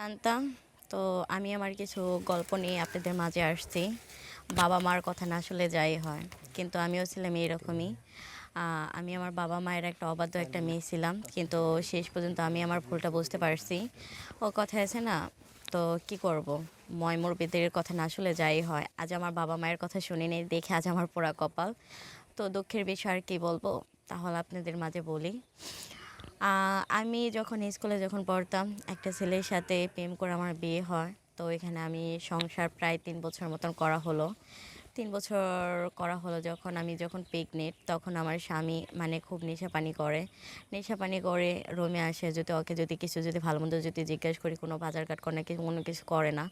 শান্তা তো আমি আমার কিছু গল্প নিয়ে আপনাদের মাঝে আসছি। বাবা মার কথা না আসলে যাই হয়। কিন্তু আমিও ছিলাম এইরকমই আমি আমার বাবা মায়ের একটা অবাধ্য একটা মেয়ে ছিলাম। কিন্তু শেষ পর্যন্ত আমি আমার ভুলটা বুঝতে পারছি। ও কথা আছে না, তো কি করব? ময়মোর বেদের কথা না আসলে যাই হয়। আজ আমার বাবা মায়ের কথা শুনিনি দেখে আজ আমার পোড়া কপাল। তো দুঃখের বিষয় আর কি বলব? তাহলে আপনাদের মাঝে বলি। আমি যখন স্কুলে যখন পড়তাম, একটা ছেলের সাথে প্রেম করে আমার বিয়ে হয়। তো এখানে আমি সংসার প্রায় তিন বছর মতন করা হলো। তিন বছর করা হলো যখন আমি যখন পিকনিক তখন আমার স্বামী মানে খুব নেশা পানি করে। নেশা পানি করে রুমে আসে, যদি ওকে যদি কিছু যদি ভালো মন্দ যদি জিজ্ঞেস করি, কোনো বাজার কাট করে না কিছু, কোনো কিছু করে না।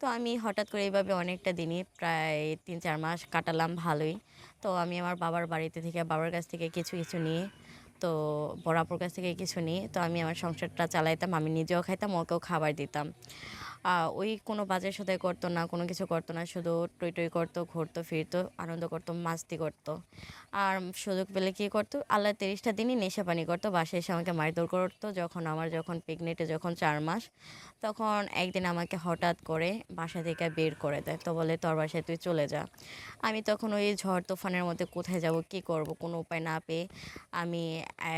তো আমি হঠাৎ করে এইভাবে অনেকটা দিনই প্রায় তিন চার মাস কাটালাম ভালোই। তো আমি আমার বাবার বাড়িতে থেকে, বাবার কাছ থেকে কিছু কিছু নিয়ে তো বড়াপুর কাছ থেকে কিছু নিই। তো আমি আমার সংসারটা চালাইতাম, আমি নিজেও খাইতাম, ওকেও খাবার দিতাম। ওই কোনো বাজার সদাই করতো না, কোনো কিছু করতো না, শুধু টই টই করতো, ঘুরতো, ফিরতো, আনন্দ করতো, মাস্তি করতো। আর সুযোগ পেলে কী করতো? আল্লাহ তিরিশটা দিনই নেশা পানি করতো, বাসায় এসে আমাকে মারধর করতো, যখন আমার যখন পিকনিকে যখন চার মাস, তখন একদিন আমাকে হঠাৎ করে বাসা থেকে বের করে দেয়। তো বলে, তোর বাসায় তুই চলে যা। আমি তখন ওই ঝড় তুফানের মধ্যে কোথায় যাব, কি করব? কোনো উপায় না পেয়ে আমি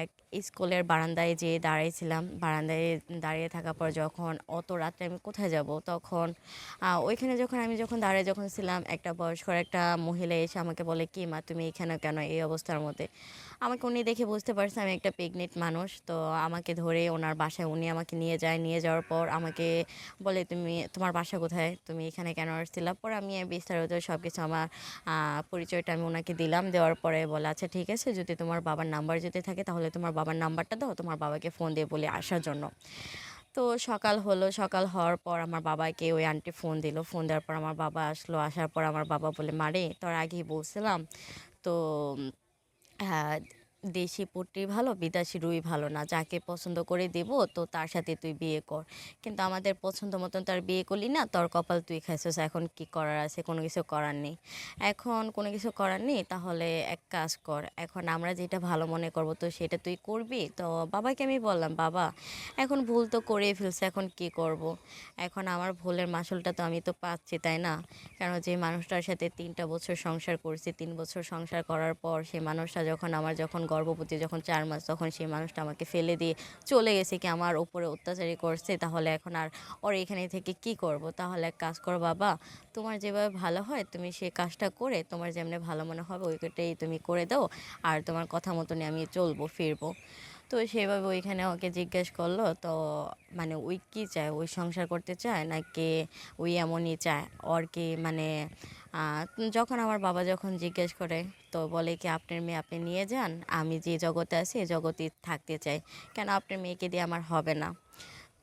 এক স্কুলের বারান্দায় যেয়ে দাঁড়িয়েছিলাম বারান্দায় দাঁড়িয়ে থাকার পর যখন অত রাত্রে আমি কোথায় যাব তখন ওইখানে যখন আমি যখন দাঁড়িয়ে যখন ছিলাম, একটা বয়স্কর একটা মহিলা এসে আমাকে বলে, কি মা, তুমি এখানে কেন এই অবস্থার মধ্যে? আমাকে উনি দেখে বুঝতে পারছে আমি একটা প্রেগনেন্ট মানুষ, তো আমাকে ধরে ওনার বাসায় উনি আমাকে নিয়ে যায়। নিয়ে যাওয়ার পর আমাকে বলে, তুমি, তোমার বাসা কোথায়? তুমি এখানে কেন আসছিলা? পরে আমি বিস্তারিত সব কিছু আমার পরিচয়টা আমি ওনাকে দিলাম। দেওয়ার পরে বলে আচ্ছা ঠিক আছে, যদি তোমার বাবার নাম্বার যদি থাকে তাহলে তোমার বাবার নাম্বারটা দাও, তোমার বাবাকে ফোন দিয়ে বলে আসার জন্য। তো সকাল হলো, সকাল হওয়ার পর আমার বাবাকে ওই আন্টি ফোন দিল। ফোন দেওয়ার পর আমার বাবা আসলো। আসার পর আমার বাবা বলে মারে তোর আগেই বলছিলাম তো হ্যাঁ দেশি পুট্টি ভালো, বিদেশি রুই ভালো না। যাকে পছন্দ করে দেব, তো তার সাথে তুই বিয়ে কর। কিন্তু আমাদের পছন্দ মতন তার বিয়ে করলি না, তোর কপাল তুই খাইছিস। এখন কি করার আছে? কোনো কিছু করার নেই। এখন কোনো কিছু করার নেই, তাহলে এক কাজ কর। এখন আমরা যেটা ভালো মনে করব, তো সেটা তুই করবি? তো বাবাকে আমি বললাম, বাবা, এখন ভুল তো করেই ফেলছে, এখন কি করব। এখন আমার ভুলের মাসুলটা তো আমি তো পাচ্ছি, তাই না? কেন যে মানুষটার সাথে তিনটা বছর সংসার করছি, তিন বছর সংসার করার পর সেই মানুষটা যখন আমার যখন গর্ভবতী যখন চার মাস, তখন সেই মানুষটা আমাকে ফেলে দিয়ে চলে গেছে কি আমার উপরে অত্যাচারী করছে। তাহলে এখন আর ওর এখানে থেকে কি করব? তাহলে এক কাজ করো বাবা, তোমার যেভাবে ভালো হয় তুমি সেই কাজটা করে, তোমার যেমনি ভালো মনে হবে ওইটাই তুমি করে দাও, আর তোমার কথা মতনই আমি চলবো, ফিরবো। তো সেভাবে ওইখানে ওকে জিজ্ঞেস করল, তো মানে ওই কি চায়? ওই সংসার করতে চায় নাকি ওই এমনই চায়? ওর কি মানে যখন আমার বাবা যখন জিজ্ঞেস করে, তো বলে কি আপনার মেয়ে আপনি নিয়ে যান? আমি যে জগতে আছি এই জগতে থাকতে চাই। কেন আপনার মেয়েকে দিয়ে আমার হবে না?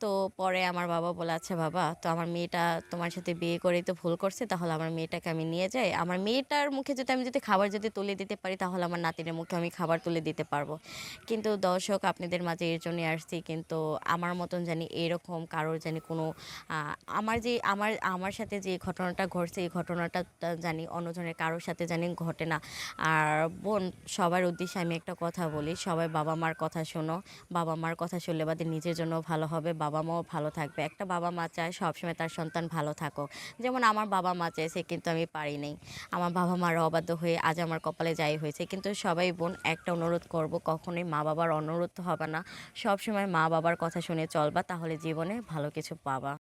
তো পরে আমার বাবা বলে আচ্ছা বাবা, তো আমার মেয়েটা তোমার সাথে বিয়ে করেই তো ভুল করছে, তাহলে আমার মেয়েটাকে আমি নিয়ে যাই। আমার মেয়েটার মুখে যদি আমি যদি খাবার যদি তুলে দিতে পারি, তাহলে আমার নাতিনের মুখে আমি খাবার তুলে দিতে পারব। কিন্তু দর্শক, আপনাদের মাঝে এর জন্যই আসছি, কিন্তু আমার মতন জানি এরকম কারোর জানি কোনো আমার যে, আমার আমার সাথে যে ঘটনাটা ঘটছে, এই ঘটনাটা জানি অন্যজনের কারোর সাথে জানি ঘটে না। আর বোন, সবার উদ্দেশ্যে আমি একটা কথা বলি, সবাই বাবা মার কথা শোনো। বাবা মার কথা শুনলে বাদে নিজের জন্য ভালো হবে, বাবা মাও ভালো থাকবে। একটা বাবা মা চায় সবসময় তার সন্তান ভালো থাকুক। যেমন আমার বাবা মা চাইছে কিন্তু আমি পারি নাই। আমার বাবা মার অবাধ্য হয়ে আজ আমার কপালে যাই হয়েছে। কিন্তু সবাই বোন, একটা অনুরোধ করব, কখনোই মা বাবার অনুরোধ হবে না। সবসময় মা বাবার কথা শুনে চলবা, তাহলে জীবনে ভালো কিছু পাবা।